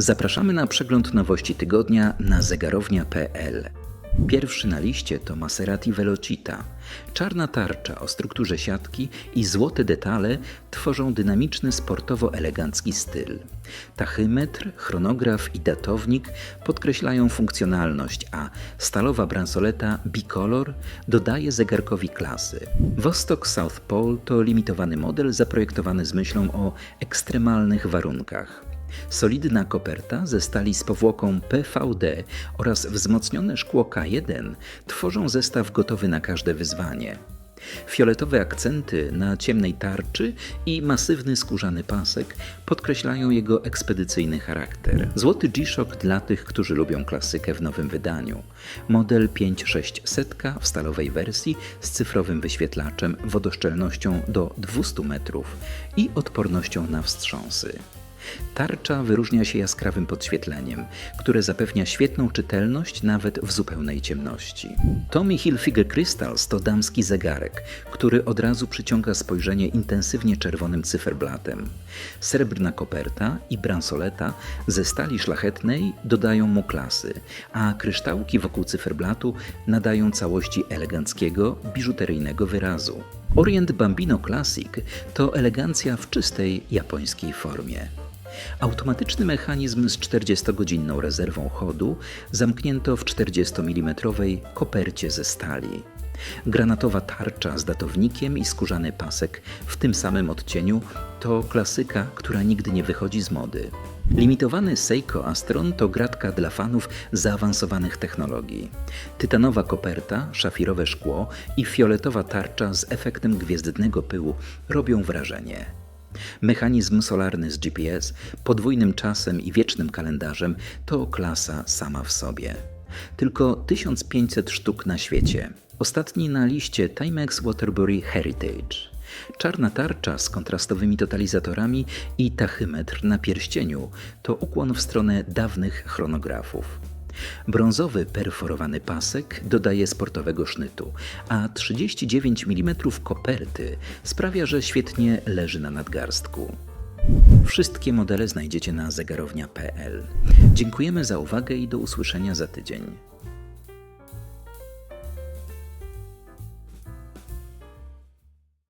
Zapraszamy na przegląd nowości tygodnia na zegarownia.pl. Pierwszy na liście to Maserati Velocita. Czarna tarcza o strukturze siatki i złote detale tworzą dynamiczny, sportowo-elegancki styl. Tachymetr, chronograf i datownik podkreślają funkcjonalność, a stalowa bransoleta Bicolor dodaje zegarkowi klasy. Vostok South Pole to limitowany model zaprojektowany z myślą o ekstremalnych warunkach. Solidna koperta ze stali z powłoką PVD oraz wzmocnione szkło K1 tworzą zestaw gotowy na każde wyzwanie. Fioletowe akcenty na ciemnej tarczy i masywny skórzany pasek podkreślają jego ekspedycyjny charakter. Złoty G-Shock dla tych, którzy lubią klasykę w nowym wydaniu. Model 5600 w stalowej wersji z cyfrowym wyświetlaczem, wodoszczelnością do 200 metrów i odpornością na wstrząsy. Tarcza wyróżnia się jaskrawym podświetleniem, które zapewnia świetną czytelność nawet w zupełnej ciemności. Tommy Hilfiger Crystals to damski zegarek, który od razu przyciąga spojrzenie intensywnie czerwonym cyferblatem. Srebrna koperta i bransoleta ze stali szlachetnej dodają mu klasy, a kryształki wokół cyferblatu nadają całości eleganckiego, biżuteryjnego wyrazu. Orient Bambino Classic to elegancja w czystej japońskiej formie. Automatyczny mechanizm z 40-godzinną rezerwą chodu zamknięto w 40 mm kopercie ze stali. Granatowa tarcza z datownikiem i skórzany pasek w tym samym odcieniu to klasyka, która nigdy nie wychodzi z mody. Limitowany Seiko Astron to gratka dla fanów zaawansowanych technologii. Tytanowa koperta, szafirowe szkło i fioletowa tarcza z efektem gwiezdnego pyłu robią wrażenie. Mechanizm solarny z GPS, podwójnym czasem i wiecznym kalendarzem to klasa sama w sobie. Tylko 1500 sztuk na świecie. Ostatni na liście Timex Waterbury Heritage. Czarna tarcza z kontrastowymi totalizatorami i tachymetr na pierścieniu to ukłon w stronę dawnych chronografów. Brązowy perforowany pasek dodaje sportowego sznytu, a 39 mm koperty sprawia, że świetnie leży na nadgarstku. Wszystkie modele znajdziecie na zegarownia.pl. Dziękujemy za uwagę i do usłyszenia za tydzień.